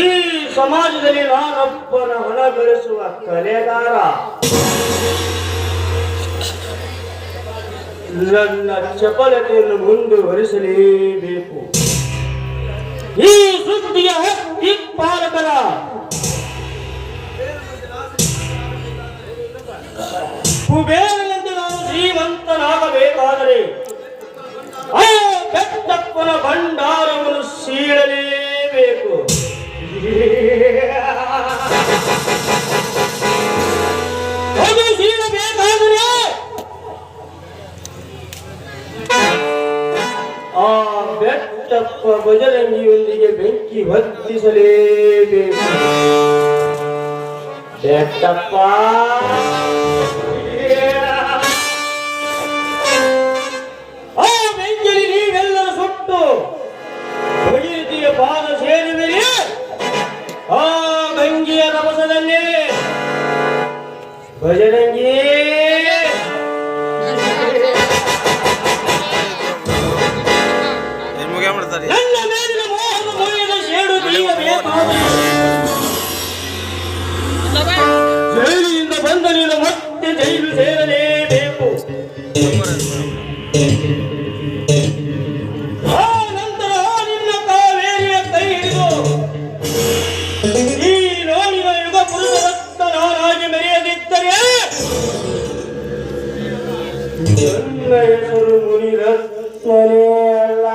ಈ ಸಮಾಜದಲ್ಲಿ ನಾನೊಬ್ಬನ ಒಳಗರಿಸುವ ಕಲೆಗಾರ. ನನ್ನ ಚಪಲತೆಯನ್ನು ಮುಂದುವರಿಸಲೇಬೇಕು. ಈ ಸುದ್ದಿಯ ದಿಕ್ಪಾಲಕರ ಕುಬೇರ ಶ್ರೀಮಂತನಾಗಬೇಕಾದರೆ ಆ ಬೆಟ್ಟಪ್ಪನ ಭಂಡಾರವನ್ನು ಸೀಳಲೇಬೇಕು ಅದು ಸೀಳಬೇಕಾದರೆ ಆ ಬೆಟ್ಟಪ್ಪ ಬಜರಂಗಿಯೊಂದಿಗೆ ಬೆಂಕಿ ಹೊತ್ತಿಸಲೇಬೇಕು ಬೆಟ್ಟಪ್ಪ ಸುಟ್ಟು ಭಗೀರಥಿಯ ಪಾದ ಸೇರಿದರೆ ಆ ಗಂಗೆಯ ರಭಸದಲ್ಲಿ ಭಜನಂಗಿ ನನ್ನ ಮೇಲಿನ ಮೋಹದ ಮುಗಿದ ಸೇಡು ಜೈಲಿನಿಂದ ಬಂದ ನೀನು ಮತ್ತೆ ಜೈಲು ಸೇರಲೇಬೇಕು. ಮುನಿರತ್ನನೇ ಅಲ್ಲ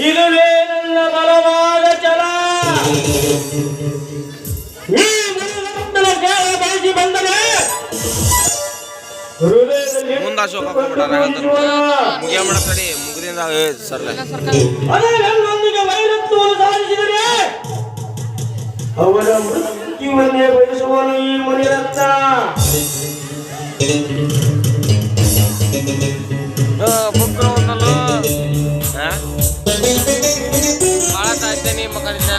ಇದುವೇ ನನ್ನ ಬಲವಾದ ಚಲ ಈ ಬಂದರೆ ಹೃದಯದಲ್ಲಿ ಮುಂದೆ ಅಶೋಕ ಹೋಗ್ಬಿಟ್ಟಾರ ಮುಗಿಯ ಮಾಡ ತಡಿ ಮುಗಿದಿಂದ ಸರ್ಲ ಗೋನಿ ಮುನಿರತ್ನ. ಬುಕ್ರವನ್ನಲ್ಲ ಮಕ್ಕಳಿಂದ